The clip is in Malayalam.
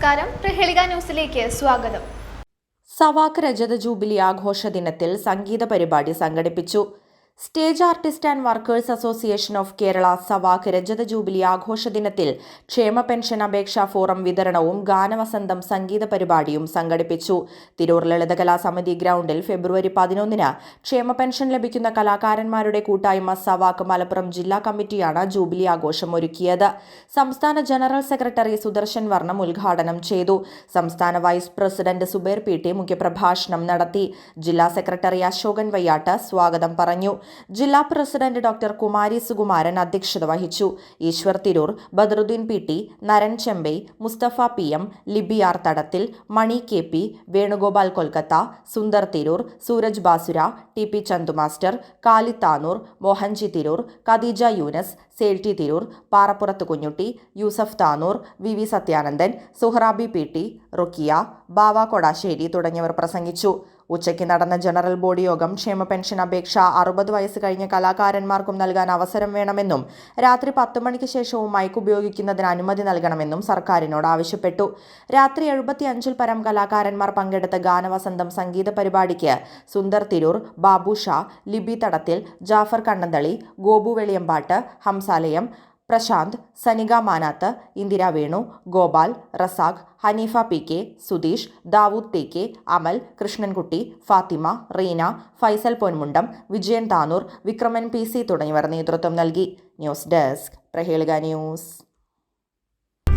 നമസ്കാരം. പ്രഹേളിക ന്യൂസിലേക്ക് സ്വാഗതം. സവാക്ക് രജത ജൂബിലി ആഘോഷ ദിനത്തിൽ സംഗീത പരിപാടി സംഘടിപ്പിച്ചു. Stage artist and workers association of Kerala Savak രജത ജൂബിലി ആഘോഷ ദിനത്തിൽ ക്ഷേമ പെൻഷൻ അപേക്ഷാ ഫോറം വിതരണവും ഗാനവസന്തം സംഗീത പരിപാടിയും സംഘടിപ്പിച്ചു. തിരൂർ ലളിതകലാ സമിതി ഗ്രൗണ്ടിൽ ഫെബ്രുവരി പതിനൊന്നിന് ക്ഷേമ പെൻഷൻ ലഭിക്കുന്ന കലാകാരന്മാരുടെ കൂട്ടായ്മ സവാക്ക് മലപ്പുറം ജില്ലാ കമ്മിറ്റിയാണ് ജൂബിലി ആഘോഷം ഒരുക്കിയത്. സംസ്ഥാന ജനറൽ സെക്രട്ടറി സുദർശൻ വർണം ഉദ്ഘാടനം ചെയ്തു. സംസ്ഥാന vice president Subair P T മുഖ്യപ്രഭാഷണം നടത്തി. ജില്ലാ സെക്രട്ടറി അശോകൻ വയ്യാട്ട് സ്വാഗതം പറഞ്ഞു. ജില്ലാ പ്രസിഡന്റ് ഡോക്ടർ കുമാരി സുകുമാരൻ അധ്യക്ഷത വഹിച്ചു. Eeshwar Tirur Badaruddin P T Naran Chembai Musthafa P M Libi R Thadathil Mani K P Venugopal Kolkata Sundar Tirur Sooraj Basura T P Chandu master Kali Tanur Mohanji Tirur Khadeeja Yunus Selty Tirur Parappurath Kunjutty Yusuf Tanur V V Sathyanandan Suhrabi P T Rukkiya Bava Kodassery തുടങ്ങിയവർ പ്രസംഗിച്ചു. ഉച്ചയ്ക്ക് നടന്ന ജനറൽ ബോഡി യോഗം ക്ഷേമ പെൻഷൻ അപേക്ഷ അറുപത് വയസ്സ് കഴിഞ്ഞ കലാകാരന്മാർക്കും നൽകാൻ അവസരം വേണമെന്നും രാത്രി പത്ത് മണിക്ക് ശേഷവും മൈക്ക് ഉപയോഗിക്കുന്നതിന് അനുമതി നൽകണമെന്നും സർക്കാരിനോട് ആവശ്യപ്പെട്ടു. രാത്രി എഴുപത്തി അഞ്ചിൽ പരം കലാകാരന്മാർ പങ്കെടുത്ത ഗാനവസന്തം സംഗീത പരിപാടിക്ക് Sundar Tirur Babu Sha Libi Thadathil Jafar Kannanthali Gopu Veliyambattu Hamsalayam Prasanth Sanika Manath Indira Venu Gopal Razak Haneefa P K Sudheesh Dawood T K Amal Krishnankutty Fathima Reena Faisal Ponmundam Vijayan Tanur Vikraman P C തുടങ്ങിയവർ നേതൃത്വം നൽകി. News desk Prahelika news.